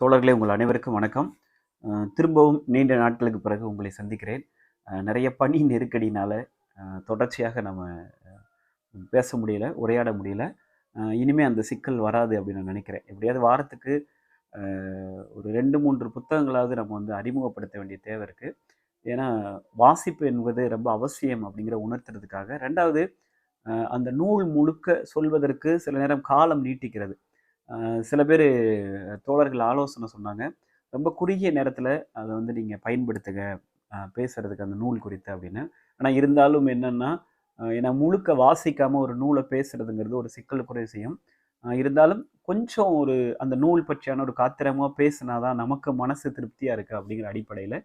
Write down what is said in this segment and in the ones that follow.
தோழர்களே உங்கள் அனைவருக்கும் வணக்கம். திரும்பவும் நீண்ட நாட்களுக்கு பிறகு உங்களை சந்திக்கிறேன். நிறைய பணி நெருக்கடினால் தொடர்ச்சியாக நம்ம பேச முடியல உரையாட முடியல. இனிமேல் அந்த சிக்கல் வராது அப்படின்னு நான் நினைக்கிறேன். எப்படியாவது வாரத்துக்கு ஒரு ரெண்டு மூன்று புத்தகங்களாவது நம்ம வந்து அறிமுகப்படுத்த வேண்டிய தேவை இருக்குது ஏன்னா வாசிப்பு என்பது ரொம்ப அவசியம் அப்படிங்கிற உணர்த்துறதுக்காக. ரெண்டாவது அந்த நூல் முழுக்க சொல்வதற்கு சில நேரம் காலம் நீட்டிக்கிறது. சில பேர் தோழர்கள் ஆலோசனை சொன்னாங்க. ரொம்ப குறுகிய நேரத்தில் அதை வந்து நீங்கள் பயன்படுத்துங்க. பேசுகிறதுக்கு பேசுறதுக்கு அந்த நூல் குறித்து அப்படின்னு. ஆனால் இருந்தாலும் என்னென்னா ஏன்னா முழுக்க வாசிக்காமல் ஒரு நூலை பேசுறதுங்கிறது ஒரு சிக்கலுக்குரிய விஷயம். இருந்தாலும் கொஞ்சம் ஒரு அந்த நூல் பற்றியான ஒரு காத்திரமாக பேசினாதான் நமக்கு மனசு திருப்தியாக இருக்குது அப்படிங்கிற அடிப்படையில்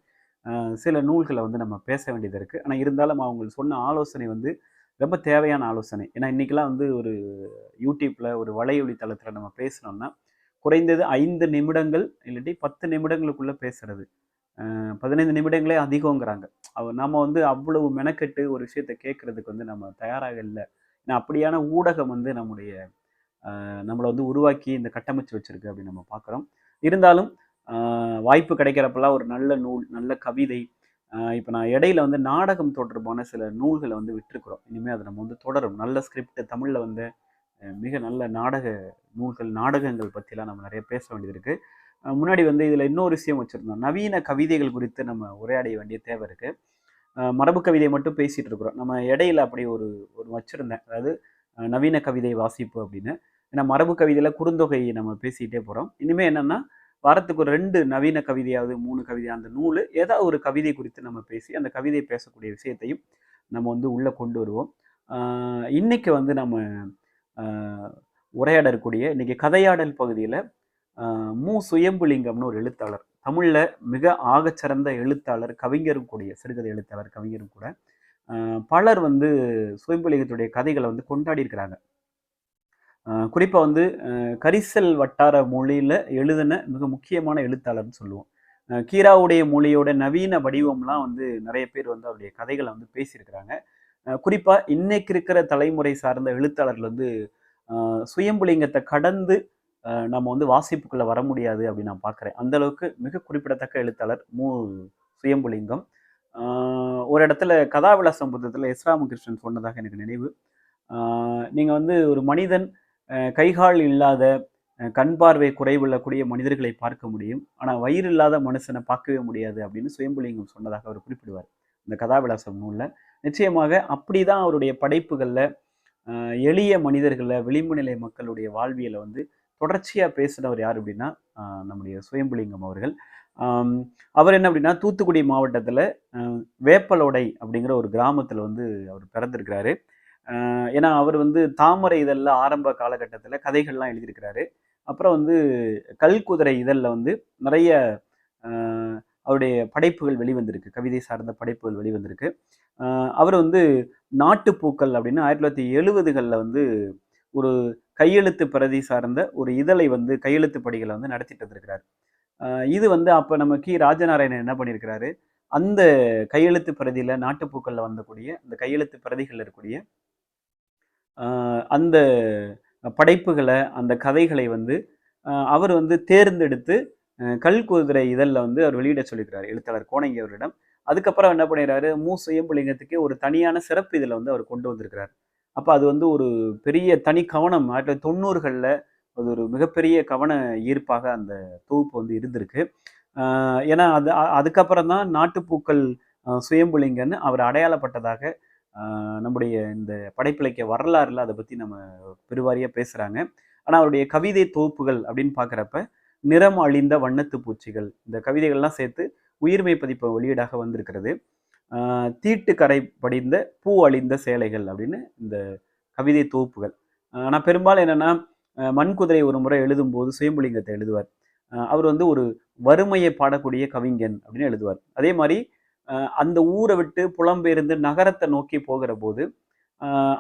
சில நூல்களை வந்து நம்ம பேச வேண்டியது இருக்குது ஆனால் இருந்தாலும் அவங்க சொன்ன ஆலோசனை வந்து ரொம்ப தேவையான ஆலோசனை. ஏன்னா இன்றைக்கெலாம் வந்து ஒரு யூடியூப்பில் ஒரு வலையொலி தளத்தில் நம்ம பேசினோம்னா குறைந்தது ஐந்து நிமிடங்கள் இல்லாட்டி பத்து நிமிடங்களுக்குள்ளே பேசுறது. பதினைந்து நிமிடங்களே அதிகங்கிறாங்க அவ நம்ம வந்து அவ்வளவு மெனக்கெட்டு ஒரு விஷயத்தை கேட்கறதுக்கு வந்து நம்ம தயாராக இல்லை. ஏன்னா அப்படியான ஊடகம் வந்து நம்முடைய நம்மளை வந்து உருவாக்கி இந்த கட்டமைச்சு வச்சிருக்கு அப்படின்னு நம்ம பார்க்குறோம் இருந்தாலும் வாய்ப்பு கிடைக்கிறப்பெல்லாம் ஒரு நல்ல நூல் நல்ல கவிதை இப்போ நான் இடையில வந்து நாடகம் தொடர்பான சில நூல்களை வந்து விட்டுருக்குறோம். இனிமேல் அதை நம்ம வந்து தொடரும். நல்ல ஸ்கிரிப்ட் தமிழில் வந்து மிக நல்ல நாடக நூல்கள் நாடகங்கள் பற்றிலாம் நம்ம நிறைய பேச வேண்டியது இருக்குது முன்னாடி வந்து இதில் இன்னொரு விஷயம் வச்சுருந்தோம். நவீன கவிதைகள் குறித்து நம்ம உரையாட வேண்டிய தேவை இருக்குது மரபு கவிதை மட்டும் பேசிகிட்டு இருக்கிறோம். நம்ம இடையில அப்படி ஒரு ஒரு வச்சுருந்தேன். அதாவது நவீன கவிதை வாசிப்பு அப்படின்னு. ஏன்னா மரபு கவிதையில் குறுந்தொகையை நம்ம பேசிக்கிட்டே போகிறோம் இனிமேல் என்னென்னா வாரத்துக்கு ஒரு ரெண்டு நவீன கவிதையாவது மூணு கவிதை அந்த நூல் ஏதாவது ஒரு கவிதை குறித்து நம்ம பேசி அந்த கவிதை பேசக்கூடிய விஷயத்தையும் நம்ம வந்து உள்ளே கொண்டு வருவோம். இன்றைக்கி இன்னைக்கு வந்து நம்ம உரையாடக்கூடிய இன்றைக்கி இன்னைக்கு கதையாடல் பகுதியில் மு. சுயம்புலிங்கம்னு ஒரு எழுத்தாளர் தமிழில் மிக ஆகச்சிறந்த எழுத்தாளர் கவிஞரும் கூடிய சிறுகதை எழுத்தாளர் கவிஞரும் கூட பலர் வந்து சுயம்புலிங்கத்துடைய கதைகளை வந்து கொண்டாடி இருக்கிறாங்க. குறிப்பாக வந்து கரிசல் வட்டார மொழியில் எழுதின மிக முக்கியமான எழுத்தாளர்னு சொல்லுவோம். கீராவுடைய மொழியோட நவீன வடிவம்லாம் வந்து நிறைய பேர் வந்து அவருடைய கதைகளை வந்து பேசியிருக்கிறாங்க. குறிப்பாக இன்னைக்கு இருக்கிற தலைமுறை சார்ந்த எழுத்தாளர்கள் வந்து சுயம்புலிங்கத்தை கடந்து நம்ம வந்து வாசிப்புக்குள்ளே வர முடியாது அப்படின்னு நான் பார்க்குறேன். அந்த அளவுக்கு மிக குறிப்பிடத்தக்க எழுத்தாளர் மு. சுயம்புலிங்கம். ஒரு இடத்துல கதாவிலாசம் புத்தகத்தில் எஸ். ராமகிருஷ்ணன் சொன்னதாக எனக்கு நினைவு. நீங்கள் வந்து ஒரு மனிதன் கைகால் இல்லாத கண் பார்வை குறைவுள்ளக்கூடிய மனிதர்களை பார்க்க முடியும். ஆனால் வயிறு இல்லாத மனுஷனை பார்க்கவே முடியாது அப்படின்னு சுயம்புலிங்கம் சொன்னதாக அவர் குறிப்பிடுவார். இந்த கதாவிலாசம் நூலில். நிச்சயமாக அப்படி தான் அவருடைய படைப்புகளில் எளிய மனிதர்களில் விளிம்பு நிலை மக்களுடைய வாழ்வியலை வந்து தொடர்ச்சியாக பேசினவர் யார் அப்படின்னா நம்முடைய சுயம்புலிங்கம் அவர்கள். அவர் என்ன அப்படின்னா தூத்துக்குடி மாவட்டத்தில் வேப்பலோடை அப்படிங்கிற ஒரு கிராமத்தில் வந்து அவர் பிறந்திருக்கிறாரு. ஏன்னா அவர் வந்து தாமரை இதழில் ஆரம்ப காலகட்டத்தில் கதைகள்லாம் எழுதியிருக்கிறாரு. அப்புறம் வந்து கல்குதிரை இதழில் வந்து நிறைய அவருடைய படைப்புகள் வெளிவந்திருக்கு. கவிதை சார்ந்த படைப்புகள் வெளிவந்திருக்கு. அவர் வந்து நாட்டுப்பூக்கள் அப்படின்னு ஆயிரத்தி தொள்ளாயிரத்தி எழுபதுகளில் வந்து ஒரு கையெழுத்து பிரதி சார்ந்த ஒரு இதழை வந்து கையெழுத்து படிகளை வந்து நடத்திட்டு வந்திருக்கிறார். இது வந்து அப்போ நம்ம கி. ராஜநாராயணன் என்ன பண்ணியிருக்கிறாரு? அந்த கையெழுத்து பிரதியில் நாட்டுப்பூக்களில் வந்தக்கூடிய அந்த கையெழுத்து பிரதிகளில் இருக்கக்கூடிய அந்த படைப்புகளை அந்த கதைகளை வந்து அவர் வந்து தேர்ந்தெடுத்து கல் கல்குதிரை இதழில் வந்து அவர் வெளியிட சொல்லியிருக்கிறார் எழுத்தாளர் கோணங்கி அவரிடம் அதுக்கப்புறம் என்ன பண்ணிடுறாரு? மு சுயம்புலிங்கத்துக்கு ஒரு தனியான சிறப்பு இதில் வந்து அவர் கொண்டு வந்திருக்கிறார். அப்போ அது வந்து ஒரு பெரிய தனி கவனம் ஆயிரத்தி தொள்ளாயிரத்தி தொண்ணூறுகளில் அது ஒரு மிகப்பெரிய கவன ஈர்ப்பாக அந்த தொகுப்பு வந்து இருந்திருக்கு. ஏன்னா அது அதுக்கப்புறம் தான் நாட்டுப்பூக்கள் சுயம்புலிங்கன்னு அவர் அடையாளப்பட்டதாக நம்முடைய இந்த படைப்பிலக்கிய வரலாறுல அதை பற்றி நம்ம பெருவாரியாக பேசுகிறாங்க ஆனால் அவருடைய கவிதை தொகுப்புகள் அப்படின்னு பார்க்குறப்ப நிறம் அழிந்த வண்ணத்து பூச்சிகள் இந்த கவிதைகள்லாம் சேர்த்து உயிர்மை பதிப்பு வெளியீடாக வந்திருக்கிறது. தீட்டு கரை படிந்த பூ அழிந்த சேலைகள் அப்படின்னு இந்த கவிதை தொகுப்புகள். ஆனால் பெரும்பாலும் என்னென்னா மண்குதிரை ஒரு முறை எழுதும்போது சுயம்புலிங்கத்தை எழுதுவார். அவர் வந்து ஒரு வறுமையை பாடக்கூடிய கவிஞன் அப்படின்னு எழுதுவார். அதே மாதிரி அந்த ஊரை விட்டு புலம்பெயர்ந்து நகரத்தை நோக்கி போகிற போது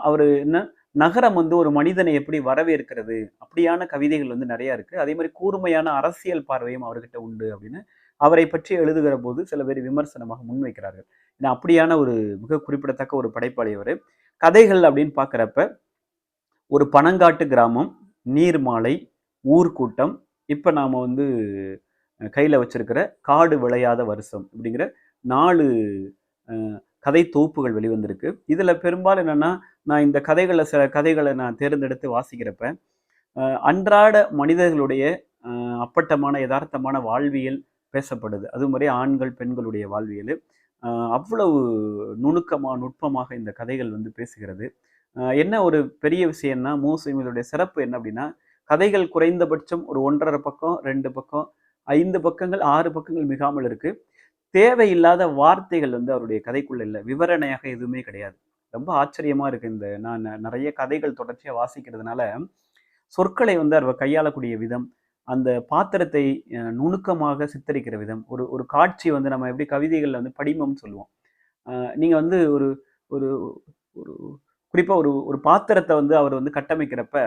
அவர் என்ன நகரம் வந்து ஒரு மனிதனை எப்படி வரவேற்கிறது? அப்படியான கவிதைகள் வந்து நிறையா இருக்குது அதே மாதிரி கூர்மையான அரசியல் பார்வையும் அவர்கிட்ட உண்டு அப்படின்னு அவரை பற்றி எழுதுகிற போது சில பேர் விமர்சனமாக முன்வைக்கிறார்கள் ஏன்னா அப்படியான ஒரு மிக குறிப்பிடத்தக்க ஒரு படைப்பாளியவர் கதைகள் அப்படின்னு பார்க்குறப்ப ஒரு பனங்காட்டு கிராமம் நீர்மாலை ஊர்க்கூட்டம் இப்போ நாம் வந்து கையில் வச்சிருக்கிற காடு விளையாத வருஷம் அப்படிங்கிற நாலு கதை தொகுப்புகள் வெளிவந்திருக்கு. இதில் பெரும்பாலும் என்னென்னா நான் இந்த கதைகளை சில கதைகளை நான் தேர்ந்தெடுத்து வாசிக்கிறப்ப அன்றாட மனிதர்களுடைய அப்பட்டமான யதார்த்தமான வாழ்வியல் பேசப்படுது. அது மாதிரி ஆண்கள் பெண்களுடைய வாழ்வியல். அவ்வளவு நுணுக்கமாக நுட்பமாக இந்த கதைகள் வந்து பேசுகிறது. என்ன ஒரு பெரிய விஷயம்னா மூசிமிகளுடைய சிறப்பு என்ன அப்படின்னா கதைகள் குறைந்தபட்சம் ஒரு ஒன்றரை பக்கம் ரெண்டு பக்கம் ஐந்து பக்கங்கள் ஆறு பக்கங்கள் மிகாமல் இருக்குது தேவையில்லாத வார்த்தைகள் வந்து அவருடைய கதைக்குள்ள இல்லை. விவரணையாக எதுவுமே கிடையாது. ரொம்ப ஆச்சரியமா இருக்கு இந்த நான் நிறைய கதைகள் தொடர்ச்சியாக வாசிக்கிறதுனால. சொற்களை வந்து அவர் கையாளக்கூடிய விதம் அந்த பாத்திரத்தை நுணுக்கமாக சித்தரிக்கிற விதம் ஒரு ஒரு காட்சி வந்து நம்ம எப்படி கவிதைகளில் வந்து படிமம்னு சொல்லுவோம். நீங்கள் வந்து ஒரு ஒரு ஒரு குறிப்பாக ஒரு ஒரு பாத்திரத்தை வந்து அவர் வந்து கட்டமைக்கிறப்ப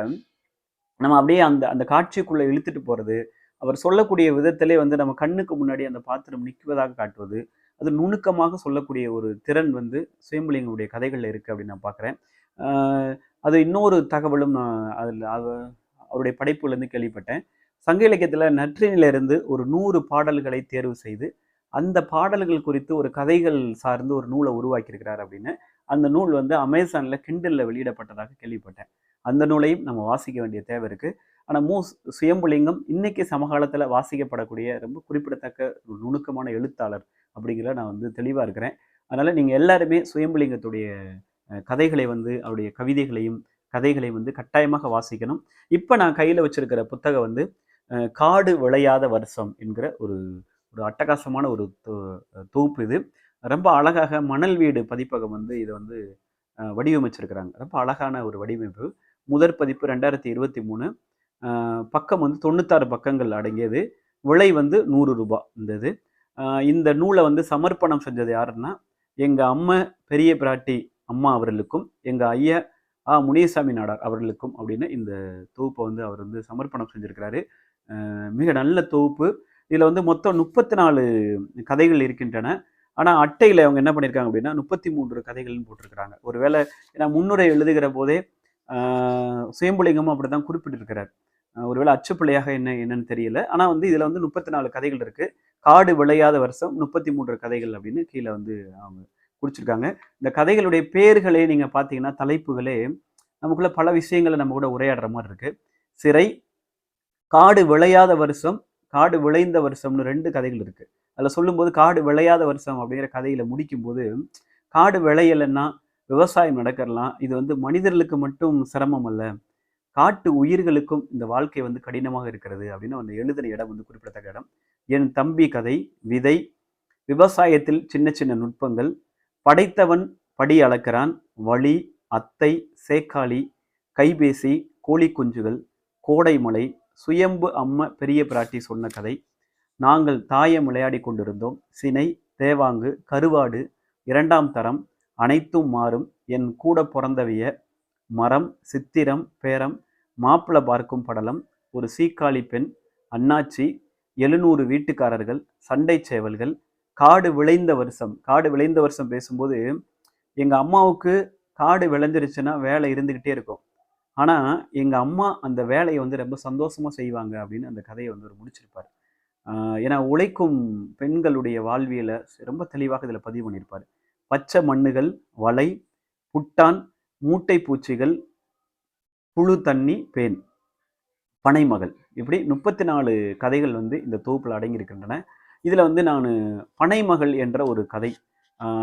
நம்ம அப்படியே அந்த அந்த காட்சிக்குள்ளே இழுத்துட்டு போகிறது அவர் சொல்லக்கூடிய விதத்திலே வந்து நம்ம கண்ணுக்கு முன்னாடி அந்த பாத்திரம் நிற்குவதாக காட்டுவது அது நுணுக்கமாக சொல்லக்கூடிய ஒரு திறன் வந்து சுயம்புலிங்கனுடைய கதைகளில் இருக்குது அப்படின்னு நான் பார்க்குறேன். அது இன்னொரு தகவலும் நான் அதில் அவருடைய படைப்புலேருந்து கேள்விப்பட்டேன். சங்க இலக்கியத்தில் நற்றினிலிருந்து ஒரு நூறு பாடல்களை தேர்வு செய்து அந்த பாடல்கள் குறித்து ஒரு கதைகள் சார்ந்து ஒரு நூலை உருவாக்கியிருக்கிறார் அப்படின்னு. அந்த நூல் வந்து அமேசானில் கிண்டலில் வெளியிடப்பட்டதாக கேள்விப்பட்டேன். அந்த நூலையும் நம்ம வாசிக்க வேண்டிய தேவை இருக்குது ஆனால் மு சுயம்புலிங்கம் இன்னைக்கு சமகாலத்தில் வாசிக்கப்படக்கூடிய ரொம்ப குறிப்பிடத்தக்க ஒரு நுணுக்கமான எழுத்தாளர் அப்படிங்கிற நான் வந்து தெளிவாக இருக்கிறேன். அதனால் நீங்கள் எல்லாருமே சுயம்புலிங்கத்துடைய கதைகளை வந்து அவருடைய கவிதைகளையும் கதைகளையும் வந்து கட்டாயமாக வாசிக்கணும். இப்போ நான் கையில் வச்சிருக்கிற புத்தகம் வந்து காடு விளையாத வருஷம் என்கிற ஒரு ஒரு அட்டகாசமான ஒரு தொ- தொகுப்பு இது. ரொம்ப அழகாக மணல் வீடு பதிப்பகம் வந்து இதை வந்து வடிவமைச்சிருக்கிறாங்க. ரொம்ப அழகான ஒரு வடிவமைப்பு. முதற் பதிப்பு ரெண்டாயிரத்தி இருபத்தி மூணு. பக்கம் வந்து தொண்ணூத்தாறு பக்கங்கள் அடங்கியது. விலை வந்து நூறு ரூபாய் இருந்தது. இந்த நூலை வந்து சமர்ப்பணம் செஞ்சது யாருன்னா எங்கள் அம்மா பெரிய பிராட்டி அம்மா அவர்களுக்கும் எங்கள் ஐயா ஆ முனியசாமி நாடார் அவர்களுக்கும் அப்படின்னு இந்த தொகுப்பை வந்து அவர் வந்து சமர்ப்பணம் செஞ்சுருக்கிறாரு. மிக நல்ல தொகுப்பு. இதில் வந்து மொத்தம் முப்பத்தி நாலு கதைகள் இருக்கின்றன. ஆனால் அட்டையில் அவங்க என்ன பண்ணியிருக்காங்க அப்படின்னா முப்பத்தி மூன்று கதைகள்னு போட்டிருக்கிறாங்க. ஒருவேளை ஏன்னா முன்னுரை எழுதுகிற போதே ஆஹ், சுயம்புலிங்கமும் அப்படி தான் குறிப்பிட்டிருக்கிறார். ஒருவேளை அச்சுப்பிள்ளையாக என்ன என்னன்னு தெரியல. ஆனால் வந்து இதில் வந்து முப்பத்தி நாலு கதைகள் இருக்கு. காடு விளையாத வருஷம் முப்பத்தி மூன்று கதைகள் அப்படின்னு கீழே வந்து அவங்க குறிச்சிருக்காங்க. இந்த கதைகளுடைய பேர்களே நீங்கள் பார்த்தீங்கன்னா தலைப்புகளே நமக்குள்ள பல விஷயங்களை நம்ம கூட உரையாடுற மாதிரி இருக்கு. சிறை காடு விளையாத வருஷம் காடு விளைந்த வருஷம்னு ரெண்டு கதைகள் இருக்கு. அதில் சொல்லும்போது காடு விளையாத வருஷம் அப்படிங்கிற கதையில முடிக்கும்போது காடு விளையலைன்னா விவசாயம் நடக்கிறலாம். இது வந்து மனிதர்களுக்கு மட்டும் சிரமம் அல்ல. காட்டு உயிர்களுக்கும் இந்த வாழ்க்கை வந்து கடினமாக இருக்கிறது அப்படின்னு அந்த எழுதின இடம் வந்து குறிப்பிடத்தக்க இடம். என் தம்பி கதை விதை விவசாயத்தில் சின்ன சின்ன நுட்பங்கள் படைத்தவன் படி அளக்கிறான் வழி அத்தை சேக்காளி கைபேசி கோழி குஞ்சுகள் கோடைமலை சுயம்பு அம்ம பெரிய பிராட்டி சொன்ன கதை நாங்கள் தாயம் விளையாடி கொண்டிருந்தோம் சினை தேவாங்கு கருவாடு இரண்டாம் தரம் அனைத்தும் மாறும் என் கூட பிறந்தவிய மரம் சித்திரம் பேரம் மாப்பிள பார்க்கும் படலம் ஒரு சீக்காளி பெண் அண்ணாச்சி எழுநூறு வீட்டுக்காரர்கள் சண்டை சேவல்கள் காடு விளைந்த வருஷம். காடு விளைந்த வருஷம் பேசும்போது எங்கள் அம்மாவுக்கு காடு விளைஞ்சிருச்சுன்னா வேலை இருந்துக்கிட்டே இருக்கும். ஆனால் எங்கள் அம்மா அந்த வேலையை வந்து ரொம்ப சந்தோஷமாக செய்வாங்க அப்படின்னு அந்த கதையை வந்து அவர் முடிச்சிருப்பார். ஏன்னா உழைக்கும் பெண்களுடைய வாழ்வியலை ரொம்ப தெளிவாக இதில் பதிவு பண்ணியிருப்பார். பச்சை மண்ணுகள் வலை புட்டான் மூட்டை பூச்சிகள் புழு தண்ணி பேன் பனைமகள். இப்படி முப்பத்தி நாலு கதைகள் வந்து இந்த தொகுப்பில் அடங்கியிருக்கின்றன. இதில் வந்து நான் பனைமகள் என்ற ஒரு கதை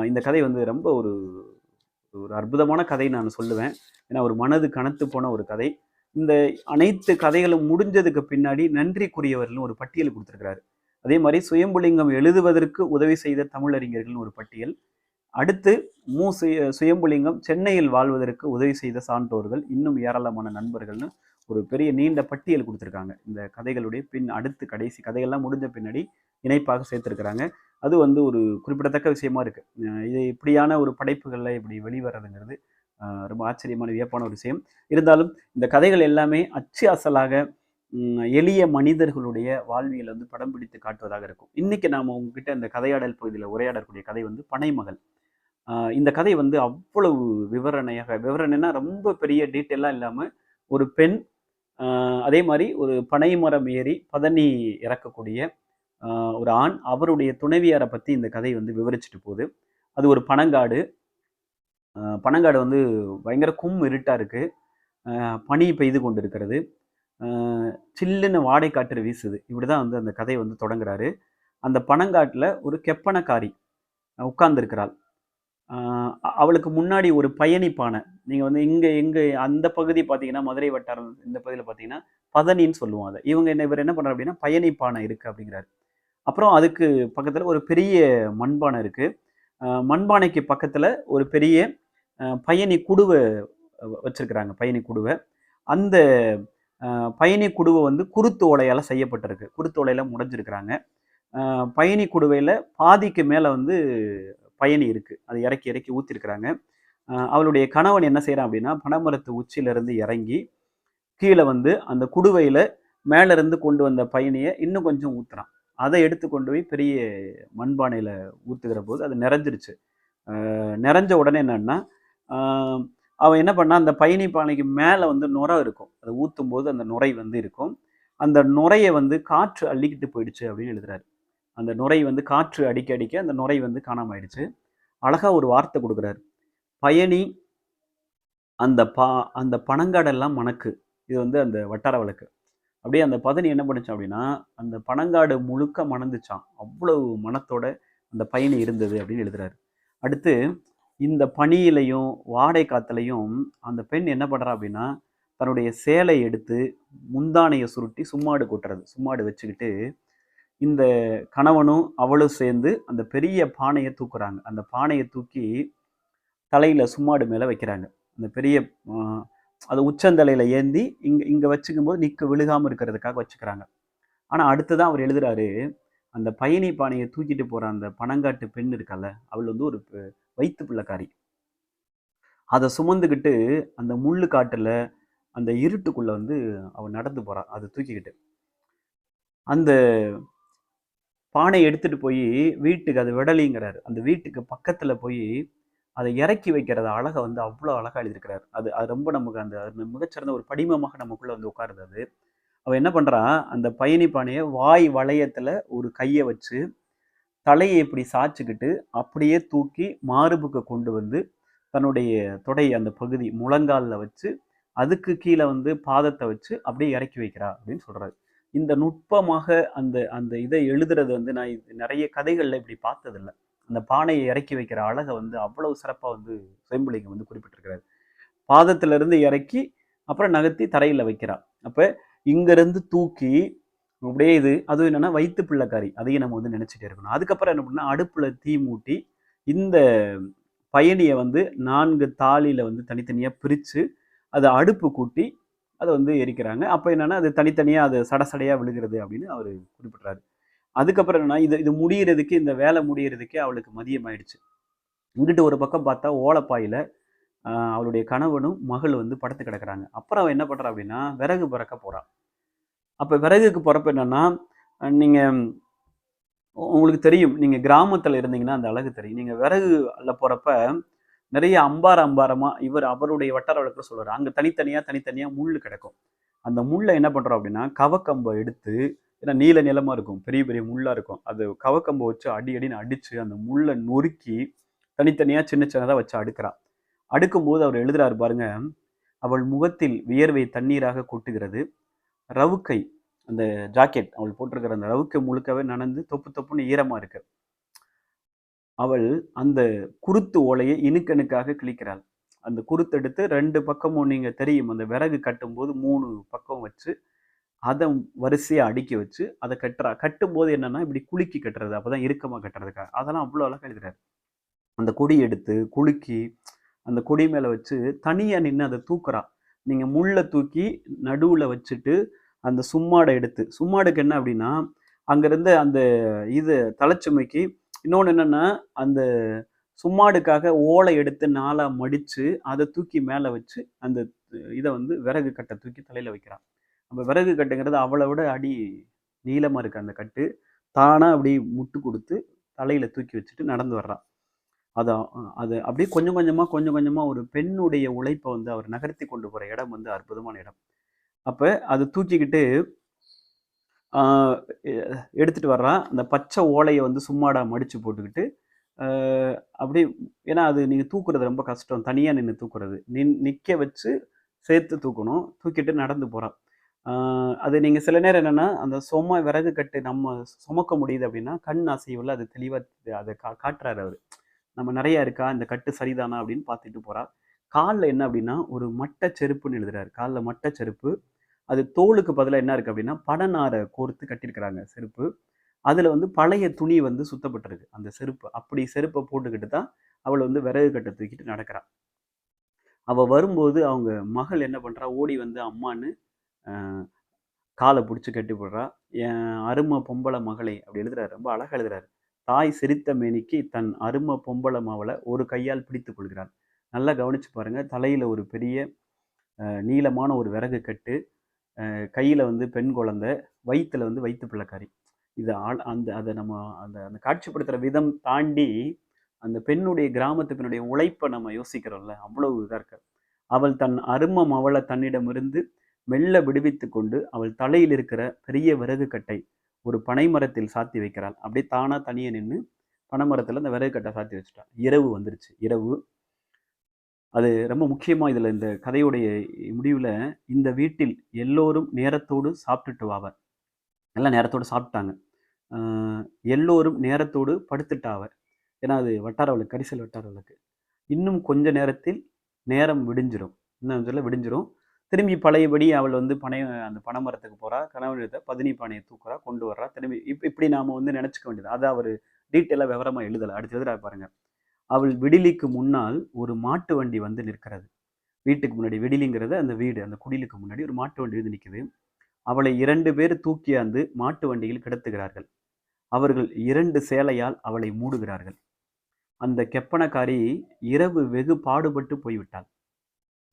இந்த கதை வந்து ரொம்ப ஒரு ஒரு அற்புதமான கதை நான் சொல்லுவேன். ஏன்னா ஒரு மனது கனத்து போன ஒரு கதை. இந்த அனைத்து கதைகளும் முடிஞ்சதுக்கு பின்னாடி நன்றிக்குரியவர்கள்னு ஒரு பட்டியல் கொடுத்துருக்கிறாரு. அதே மாதிரி சுயம்புலிங்கம் எழுதுவதற்கு உதவி செய்த தமிழறிஞர்கள்னு ஒரு பட்டியல். அடுத்து மு சுய சுயம்புலிங்கம் சென்னையில் வாழ்வதற்கு உதவி செய்த சான்றோர்கள் இன்னும் ஏராளமான நண்பர்கள்னு ஒரு பெரிய நீண்ட பட்டியல் கொடுத்துருக்காங்க. இந்த கதைகளுடைய பின் அடுத்து கடைசி கதைகள்லாம் முடிஞ்ச பின்னாடி இணைப்பாக சேர்த்துருக்கிறாங்க. அது வந்து ஒரு குறிப்பிடத்தக்க விஷயமா இருக்கு. இது இப்படியான ஒரு படைப்புகளில் இப்படி வெளிவரதுங்கிறது ரொம்ப ஆச்சரியமான வியப்பான ஒரு விஷயம். இருந்தாலும் இந்த கதைகள் எல்லாமே அச்சு அசலாக எளிய மனிதர்களுடைய வாழ்வியல் வந்து படம் பிடித்து காட்டுவதாக இருக்கும். இன்னைக்கு நாம உங்ககிட்ட இந்த கதையாடல் பகுதியில் உரையாடக்கூடிய கதை வந்து பனைமகள். இந்த கதை வந்து அவ்வளவு விவரணையாக விவரணைனா ரொம்ப பெரிய டீட்டெயிலாக இல்லாமல் ஒரு பெண் அதே மாதிரி ஒரு பனை மரம் ஏறி பதனி இறக்கக்கூடிய ஒரு ஆண் அவருடைய துணைவியாரை பற்றி இந்த கதை வந்து விவரிச்சுட்டு போகுது. அது ஒரு பனங்காடு. பனங்காடு வந்து பயங்கர கும் இருட்டாக இருக்குது பனி பெய்து கொண்டு இருக்கிறது சில்லுன்னு வாடை காற்று வீசுது. இப்படி தான் வந்து அந்த கதை வந்து தொடங்குறாரு. அந்த பனங்காட்டில் ஒரு கெப்பனக்காரி உட்கார்ந்துருக்கிறாள். அவளுக்கு முன்னாடி ஒரு பயணி பானை நீங்கள் வந்து இங்கே எங்கே அந்த பகுதி பார்த்தீங்கன்னா மதுரை வட்டாரம் இந்த பகுதியில் பார்த்தீங்கன்னா பதனின்னு சொல்லுவோம் அதை. இவங்க என்ன இவர் என்ன பண்ணுறாரு அப்படின்னா பயணிப்பானை இருக்குது அப்படிங்கிறாரு. அப்புறம் அதுக்கு பக்கத்தில் ஒரு பெரிய மண்பானை இருக்குது மண்பானைக்கு பக்கத்தில் ஒரு பெரிய பயணி குடுவை வச்சுருக்கிறாங்க பயணி குடுவை. அந்த பயணி குடுவை வந்து குருத்து ஓலையால் செய்யப்பட்டிருக்கு. குருத்து ஓலையில முடைஞ்சிருக்கிறாங்க. பயணி குடுவையில் பாதிக்கு மேலே வந்து பயணி இருக்குது அது இறக்கி இறக்கி ஊற்றிருக்கிறாங்க அவளுடைய கணவன் என்ன செய்கிறான் அப்படின்னா பனைமரத்து உச்சியிலிருந்து இறங்கி கீழே வந்து அந்த குடுவையில் மேலேருந்து கொண்டு வந்த பயணியை இன்னும் கொஞ்சம் ஊற்றுறான் அதை எடுத்து கொண்டு போய் பெரிய மண்பானையில் ஊற்றுகிற போது அது நிறைஞ்சிருச்சு. நிறைஞ்ச உடனே என்னன்னா அவன் என்ன பண்ணா அந்த பயணி பானைக்கு மேலே வந்து நுரை இருக்கும். அதை ஊற்றும் போது அந்த நுரை வந்து இருக்கும். அந்த நுரையை வந்து காற்று அள்ளிக்கிட்டு போயிடுச்சு அப்படின்னு எழுதுறாரு. அந்த நுரை வந்து காற்று அடிக்க அடிக்க அந்த நுரை வந்து காணாமல் ஆயிடுச்சு அழகாக ஒரு வார்த்தை கொடுக்குறாரு. பயணி அந்த பா அந்த பனங்காடெல்லாம் மணக்கு. இது வந்து அந்த வட்டார வழக்கு. அப்படியே அந்த பதனி என்ன பண்ணுச்சான் அப்படின்னா அந்த பனங்காடு முழுக்க மணந்துச்சான் அவ்வளவு மனத்தோட அந்த பயணி இருந்தது அப்படின்னு எழுதுறாரு. அடுத்து இந்த பனியிலையும் வாடை காத்துலையும் அந்த பெண் என்ன பண்ணுறா அப்படின்னா தன்னுடைய சேலை எடுத்து முந்தானையை சுருட்டி சும்மாடு கொட்டுறது. சும்மாடு வச்சுக்கிட்டு இந்த கணவனும் அவளும் சேர்ந்து அந்த பெரிய பானையை தூக்குறாங்க. அந்த பானையை தூக்கி தலையில் சும்மாடு மேலே வைக்கிறாங்க. அந்த பெரிய அது உச்சந்தலையில் ஏந்தி இங்கே இங்கே வச்சுக்கும் போது விழுகாமல் விழுகாம இருக்கிறதுக்காக வச்சுக்கிறாங்க. அடுத்து அடுத்ததான் அவர் எழுதுறாரு அந்த பயணி பானையை தூக்கிட்டு போகிற அந்த பணங்காட்டு பெண் இருக்கல்ல அவள் வந்து ஒரு வயிற்று பிள்ளைக்காரி. அதை சுமந்துக்கிட்டு அந்த முள்ளு காட்டில் அந்த இருட்டுக்குள்ளே வந்து அவள் நடந்து போகிறாள் அதை தூக்கிக்கிட்டு. அந்த பானை எடுத்துட்டு போய் வீட்டுக்கு அது விடலிங்கிறாரு. அந்த வீட்டுக்கு பக்கத்துல போய் அதை இறக்கி வைக்கிறத அழகை வந்து அவ்வளோ அழகாக எழுதியிருக்கிறார். அது அது ரொம்ப நமக்கு அந்த அது மிகச்சிறந்த ஒரு படிமமாக நமக்குள்ள வந்து உட்காருது அது. அவள் என்ன பண்ணுறான் அந்த பயணி பானையை வாய் வளையத்தில் ஒரு கையை வச்சு தலையை இப்படி சாய்ச்சிக்கிட்டு அப்படியே தூக்கி மார்புக்கு கொண்டு வந்து தன்னுடைய தொடை அந்த பகுதி முழங்காலில் வச்சு அதுக்கு கீழே வந்து பாதத்தை வச்சு அப்படியே இறக்கி வைக்கிறா அப்படின்னு சொல்கிறாரு இந்த நுட்பமாக அந்த அந்த இதை எழுதுறது வந்து நான் இது நிறைய கதைகள்ல இப்படி பார்த்ததில்ல. அந்த பானையை இறக்கி வைக்கிற அழகை வந்து அவ்வளவு சிறப்பாக வந்து சுயம்புலிங்கம் வந்து குறிப்பிட்டிருக்கிறாரு. பாதத்திலிருந்து இறக்கி அப்புறம் நகர்த்தி தரையில் வைக்கிறார். அப்போ இங்கேருந்து தூக்கி அப்படியே இது அதுவும் என்னென்னா வயிற்று பிள்ளைக்காரி அதையும் நம்ம வந்து நினச்சிட்டே இருக்கணும். அதுக்கப்புறம் என்ன பண்ணா அடுப்பில் தீ மூட்டி இந்த பயணியை வந்து நான்கு தாளியில வந்து தனித்தனியாக பிரித்து அதை அடுப்பு கூட்டி அதை வந்து எரிக்கிறாங்க. அப்போ என்னென்னா அது தனித்தனியாக அது சடசடையாக விழுகிறது அப்படின்னு அவர் குறிப்பிட்றாரு. அதுக்கப்புறம் என்னன்னா இது இது முடிகிறதுக்கு இந்த வேலை முடிகிறதுக்கே அவளுக்கு மதியம் ஆயிடுச்சு இங்கிட்டு ஒரு பக்கம் பார்த்தா ஓலப்பாயில் அவளுடைய கணவனும் மகள் வந்து படுத்து கிடக்குறாங்க. அப்புறம் அவன் என்ன பண்ணுறா அப்படின்னா விறகு பிறக்க போகிறான் அப்போ விறகுக்கு போறப்ப என்னன்னா நீங்கள் உங்களுக்கு தெரியும். நீங்கள் கிராமத்தில் இருந்தீங்கன்னா அந்த அழகு தெரியும். நீங்கள் விறகு அல்ல போகிறப்ப நிறைய அம்பார அம்பாரமா இவர் அவருடைய வட்டார வழக்கில் சொல்றாரு. அங்க தனித்தனியா தனித்தனியா முள்ளு கிடக்கும். அந்த முள்ளை என்ன பண்றோம் அப்படின்னா கவக்கம்பை எடுத்து ஏன்னா நீல நிலமா இருக்கும் பெரிய பெரிய முள்ளா இருக்கும். அது கவக்கம்பை வச்சு அடி அடின்னு அடிச்சு அந்த முள்ளை நொறுக்கி தனித்தனியா சின்ன சின்னதா வச்சு அடுக்கிறா அடுக்கும்போது அவர் எழுதுறாரு பாருங்க அவள் முகத்தில் வியர்வை தண்ணீராக கொட்டுகிறது. ரவுக்கை அந்த ஜாக்கெட் அவள் போட்டிருக்கிற அந்த ரவுக்கை முழுக்கவே நனந்து தொப்பு தொப்புன்னு ஈரமா இருக்கு. அவள் அந்த குருத்து ஓலையை இணுக்கணுக்காக கிழிக்கிறாள். அந்த குருத்தெடுத்து ரெண்டு பக்கமும் நீங்க தெரியும். அந்த விறகு கட்டும்போது மூணு பக்கம் வச்சு அதை வரிசையா அடுக்கி வச்சு அதை கட்டுறா கட்டும்போது என்னன்னா இப்படி குலுக்கி கட்டுறது அப்பதான் இறுக்கமா கட்டுறதுக்காக அதெல்லாம் அவ்வளோ அழகா எழுதுறாரு. அந்த கொடி எடுத்து குலுக்கி அந்த கொடி மேல வச்சு தனியா நின்று அதை தூக்குறா. நீங்க முள்ளை தூக்கி நடுவுல வச்சுட்டு அந்த சும்மாடை எடுத்து சும்மாடுக்கு என்ன அப்படின்னா அங்கிருந்து அந்த இது தலைச்சுமைக்கு இன்னொன்று என்னென்னா அந்த சும்மாடுக்காக ஓலை எடுத்து நாளாக மடித்து அதை தூக்கி மேலே வச்சு அந்த இதை வந்து விறகு கட்டை தூக்கி தலையில் வைக்கிறான். நம்ம விறகு கட்டுங்கிறது அவளை விட அடி நீளமாக இருக்குது அந்த கட்டு. தானாக அப்படி முட்டு கொடுத்து தலையில் தூக்கி வச்சுட்டு நடந்து வர்றான். அதை அது அப்படியே கொஞ்சம் கொஞ்சமாக கொஞ்சம் கொஞ்சமாக ஒரு பெண்ணுடைய உழைப்பை வந்து அவர் நகர்த்தி கொண்டு போகிற இடம் வந்து அற்புதமான இடம். அப்போ அதை தூக்கிக்கிட்டு எடுத்துகிட்டு வர்றான். அந்த பச்சை ஓலையை வந்து சும்மாடா மடித்து போட்டுக்கிட்டு அப்படி ஏன்னா அது நீங்கள் தூக்குறது ரொம்ப கஷ்டம். தனியாக நின்று தூக்குறது. நின் நிற்க வச்சு சேர்த்து தூக்கணும். தூக்கிட்டு நடந்து போகிறான் அது நீங்கள் சில நேரம் என்னென்னா அந்த சும விறகு கட்டு நம்ம சுமக்க முடியுது அப்படின்னா கண் அசைவில் அது தெளிவாக அதை கா காட்டுறாரு அவர். நம்ம நிறையா இருக்கா? இந்த கட்டு சரிதானா? அப்படின்னு பார்த்துட்டு போகிறார் காலில் என்ன அப்படின்னா ஒரு மட்டை செருப்புன்னு எழுதுறாரு. காலில் மட்டை செருப்பு. அது தோலுக்கு பதிலாக என்ன இருக்குது அப்படின்னா படநாரை கோர்த்து கட்டியிருக்கிறாங்க செருப்பு. அதில் வந்து பழைய துணி வந்து சுத்தப்பட்டிருக்கு. அந்த செருப்பு. அப்படி செருப்பை போட்டுக்கிட்டு தான் அவள் வந்து விறகு கட்டை தூக்கிட்டு நடக்கிறான் அவள் வரும்போது அவங்க மகள் என்ன பண்ணுறா ஓடி வந்து அம்மான்னு காலை பிடிச்சி கட்டி போடுறா. என் அருமை பொம்பளை மகளை அப்படி எழுதுறாரு. ரொம்ப அழகாக எழுதுறாரு. தாய் சிரித்த மேனிக்கு தன் அருமை பொம்பளை மாவளை ஒரு கையால் பிடித்து கொள்கிறாள். நல்லா கவனித்து பாருங்கள் தலையில் ஒரு பெரிய நீளமான ஒரு விறகு கட்டு. கையில் வந்து பெண் குழந்தை வயிற்றில் வந்து வயிற்று பிள்ளைக்காரி. இது ஆள் அந்த அதை நம்ம அந்த அந்த காட்சிப்படுத்துகிற விதம் தாண்டி அந்த பெண்ணுடைய கிராமத்து பெண்ணுடைய உழைப்பை நம்ம யோசிக்கிறோம்ல அவ்வளவு இதாக இருக்க. அவள் தன் அருமம் அவளை தன்னிடமிருந்து மெல்ல விடுவித்து கொண்டு அவள் தலையில் இருக்கிற பெரிய விறகு கட்டை ஒரு பனைமரத்தில் சாத்தி வைக்கிறாள். அப்படியே தானாக தனியே நின்று பனைமரத்தில் அந்த விறகு கட்டை சாத்தி வச்சுட்டாள் இரவு வந்துருச்சு. இரவு அது ரொம்ப முக்கியமாக இதில் இந்த கதையுடைய முடிவில் இந்த வீட்டில் எல்லோரும் நேரத்தோடு சாப்பிட்டுட்டு வாவர். எல்லாம் நேரத்தோடு சாப்பிட்டாங்க. எல்லோரும் நேரத்தோடு படுத்துட்டாவர் ஏன்னா அது வட்டார வழக்கு கரிசல் வட்டார வழக்கு. இன்னும் கொஞ்ச நேரத்தில் நேரம் விடிஞ்சிடும் இன்னும் சொல்ல விடிஞ்சிரும். திரும்பி பழையபடி அவள் வந்து பனை அந்த பனை மரத்துக்கு போகிறா எடுத்த பதினி பானையை தூக்குறா கொண்டு வர்றா. திரும்பி இப்போ இப்படி நாம் வந்து நினச்சிக்க வேண்டியது. அதை அவர் டீட்டெயிலாக விவரமாக எழுதலை. அடுத்து எழுதுறா பாருங்க. அவள் விடிலிக்கு முன்னால் ஒரு மாட்டு வண்டி வந்து நிற்கிறது. வீட்டுக்கு முன்னாடி விடிலிங்கிறது அந்த வீடு. அந்த குடிலுக்கு முன்னாடி ஒரு மாட்டு வண்டி வந்து நிற்குது. அவளை இரண்டு பேர் தூக்கியாந்து மாட்டு வண்டியில் கிடத்துகிறார்கள். அவர்கள் இரண்டு சேலையால் அவளை மூடுகிறார்கள். அந்த கெப்பனக்காரி இரவு வெகு பாடுபட்டு போய்விட்டாள்.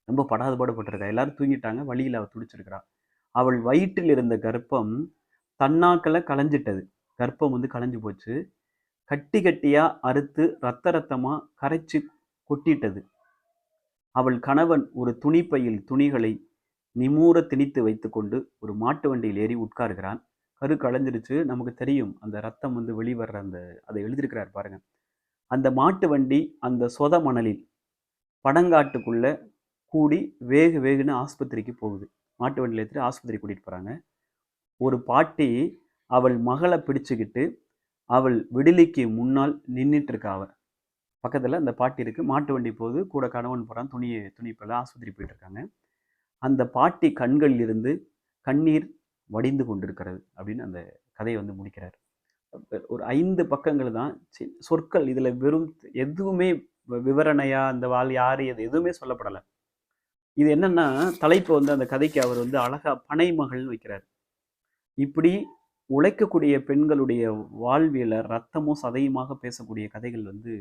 ரொம்ப படாது பாடுபட்டிருக்கா? எல்லாரும் தூங்கிட்டாங்க. வழியில் அவள் துடிச்சிருக்கிறா. அவள் வயிற்றில் இருந்த கர்ப்பம் தன்னாக்களை களைஞ்சிட்டது. கர்ப்பம் வந்து களைஞ்சு போச்சு. கட்டி கட்டியா அறுத்து ரத்த ரத்தமா கரைச்சு கொட்டிட்டது. அவள் கணவன் ஒரு துணிப்பையில் துணிகளை நிமூர திணித்து வைத்துக்கொண்டு ஒரு மாட்டு வண்டியில் ஏறி உட்காருகிறான். கரு களைஞ்சிருச்சு. நமக்கு தெரியும். அந்த ரத்தம் வந்து வெளிவர்ற அந்த அதை எழுதியிருக்கிறார் பாருங்க. அந்த மாட்டு வண்டி அந்த சொத மணலில் படங்காட்டுக்குள்ள கூடி வேக வேகுன்னு ஆஸ்பத்திரிக்கு போகுது. மாட்டு வண்டியில் எடுத்துட்டு ஆஸ்பத்திரி கூட்டிகிட்டு போகிறாங்க ஒரு பாட்டி அவள் மகளை பிடிச்சுக்கிட்டு அவள் விடுலிக்கு முன்னால் நின்றுட்டு அவள் பக்கத்தில் அந்த பாட்டி இருக்குது மாட்டு வண்டி போகுது. கூட கணவன் போகிறான் துணியை துணிப்பில் ஆஸ்பத்திரி போயிட்டுருக்காங்க. அந்த பாட்டி கண்களில் இருந்து கண்ணீர் வடிந்து கொண்டிருக்கிறது அப்படின்னு அந்த கதையை வந்து முடிக்கிறார். ஒரு ஐந்து பக்கங்கள் தான். சி- சொற்கள் இதில் வெறும் எதுவுமே வி- விவரணையா அந்த வாழ் யார் எது எதுவுமே சொல்லப்படலை. இது என்னன்னா தலைப்பு வந்து அந்த கதைக்கு அவர் வந்து அழகா பனைமகள்னு வைக்கிறார். இப்படி உழைக்கக்கூடிய பெண்களுடைய வாழ்வியல ரத்தமும் சதையுமாக பேசக்கூடிய கதைகள் வந்து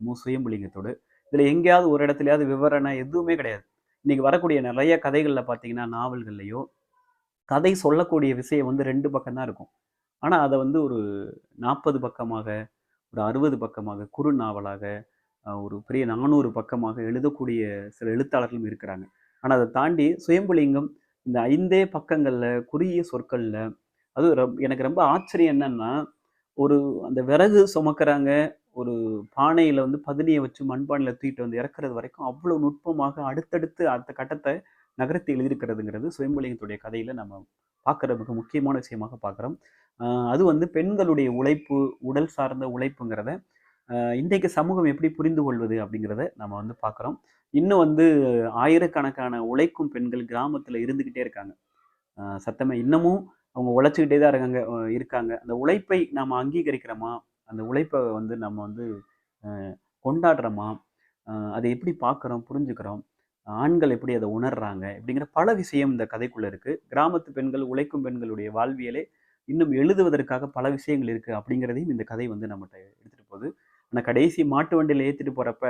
மு. சுயம்புலிங்கத்தோடு. இதில் எங்கேயாவது ஒரு இடத்துலையாவது விவரணை எதுவுமே கிடையாது. இன்னைக்கு வரக்கூடிய நிறைய கதைகளில் பார்த்தீங்கன்னா நாவல்கள்லையோ கதை சொல்லக்கூடிய விஷயம் வந்து ரெண்டு பக்கம்தான் இருக்கும். ஆனால் அதை வந்து ஒரு நாற்பது பக்கமாக ஒரு அறுபது பக்கமாக குறு நாவலாக ஒரு பெரிய நானூறு பக்கமாக எழுதக்கூடிய சில எழுத்தாளர்களும் இருக்கிறாங்க. ஆனால் அதை தாண்டி சுயம்புலிங்கம் இந்த ஐந்தே பக்கங்களில் குறுகிய சொற்களில் அது ரொம்ப எனக்கு ரொம்ப ஆச்சரியம் என்னன்னா ஒரு அந்த விறகு சுமக்கிறாங்க ஒரு பானையில் வந்து பதினியை வச்சு மண்பானையில் தூக்கிட்டு வந்து இறக்குறது வரைக்கும் அவ்வளோ நுட்பமாக அடுத்தடுத்து அந்த கட்டத்தை நகர்த்தி எழுதியிருக்கிறதுங்கிறது சுயம்பலிங்கத்துடைய கதையில் நம்ம பார்க்குற மிக முக்கியமான விஷயமாக பார்க்குறோம் அது வந்து பெண்களுடைய உழைப்பு உடல் சார்ந்த உழைப்புங்கிறத இன்றைக்கு சமூகம் எப்படி புரிந்து கொள்வது அப்படிங்கிறத நம்ம வந்து பார்க்குறோம் இன்னும் வந்து ஆயிரக்கணக்கான உழைக்கும் பெண்கள் கிராமத்தில் இருந்துக்கிட்டே இருக்காங்க. சத்தமே இன்னமும் அவங்க உழைச்சிக்கிட்டே தான் இருக்காங்க இருக்காங்க. அந்த உழைப்பை நாம் அங்கீகரிக்கிறோமா? அந்த உழைப்பை வந்து நம்ம வந்து கொண்டாடுறோமா? அதை எப்படி பார்க்குறோம் புரிஞ்சுக்கிறோம்? ஆண்கள் எப்படி அதை உணர்றாங்க? இப்படிங்கிற பல விஷயம் இந்த கதைக்குள்ளே இருக்குது கிராமத்து பெண்கள் உழைக்கும் பெண்களுடைய வாழ்வியலே இன்னும் எழுதுவதற்காக பல விஷயங்கள் இருக்குது அப்படிங்கிறதையும் இந்த கதை வந்து நம்மகிட்ட எடுத்துகிட்டு போகுது. ஆனால் கடைசி மாட்டு வண்டியில் ஏற்றிட்டு போகிறப்ப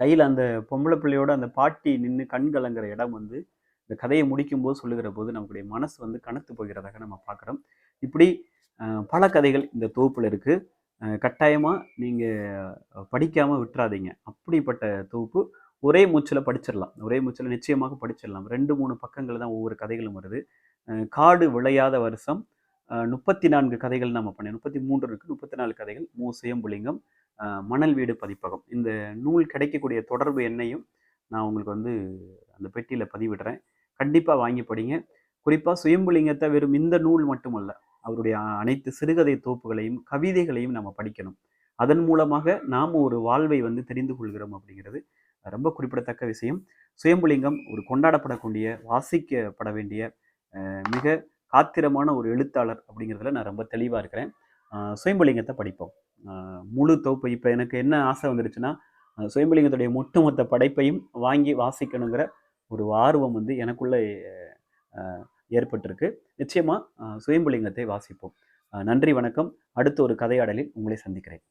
கையில் அந்த பொம்பளை பிள்ளையோட அந்த பாட்டி நின்று கண் கலங்குற இடம் வந்து இந்த கதையை முடிக்கும்போது சொல்லுகிற போது நம்மளுடைய மனசு வந்து கனத்து போகிறதாக நம்ம பார்க்குறோம். இப்படி பல கதைகள் இந்த தொகுப்பில் இருக்குது கட்டாயமாக நீங்கள் படிக்காமல் விட்டுறாதீங்க. அப்படிப்பட்ட தொகுப்பு ஒரே மூச்சில் படிச்சிடலாம். ஒரே மூச்சில் நிச்சயமாக படிச்சிடலாம். ரெண்டு மூணு பக்கங்கள் தான் ஒவ்வொரு கதைகளும் வருது. காடு விளையாத வருஷம். முப்பத்தி நான்கு கதைகள் நம்ம பண்ணி முப்பத்தி மூன்று இருக்குது முப்பத்தி நாலு கதைகள் மு சுயம்புலிங்கம் மணல் வீடு பதிப்பகம். இந்த நூல் கிடைக்கக்கூடிய தொடர்பு எண்ணையும் நான் உங்களுக்கு வந்து அந்த பெட்டியில் பதிவிடுறேன். கண்டிப்பாக வாங்கி படிங்க. குறிப்பாக சுயம்புலிங்கத்தை வெறும் இந்த நூல் மட்டுமல்ல அவருடைய அனைத்து சிறுகதை தொகுப்புகளையும் கவிதைகளையும் நம்ம படிக்கணும். அதன் மூலமாக நாம் ஒரு வாழ்வை வந்து தெரிந்து கொள்கிறோம் அப்படிங்கிறது ரொம்ப குறிப்பிடத்தக்க விஷயம். சுயம்புலிங்கம் ஒரு கொண்டாடப்படக்கூடிய வாசிக்கப்பட வேண்டிய மிக காத்திரமான ஒரு எழுத்தாளர் அப்படிங்கிறதுல நான் ரொம்ப தெளிவாக இருக்கிறேன். சுயம்புலிங்கத்தை படிப்போம். முழு தொகுப்பு இப்போ எனக்கு என்ன ஆசை வந்துருச்சுன்னா சுயம்புலிங்கத்துடைய ஒட்டுமொத்த படைப்பையும் வாங்கி வாசிக்கணுங்கிற ஒரு ஆர்வம் வந்து எனக்குள்ளே ஏற்பட்டிருக்கு. நிச்சயமாக சுயம்புலிங்கத்தை வாசிப்போம். நன்றி வணக்கம். அடுத்த ஒரு கதையாடலில் உங்களை சந்திக்கிறேன்.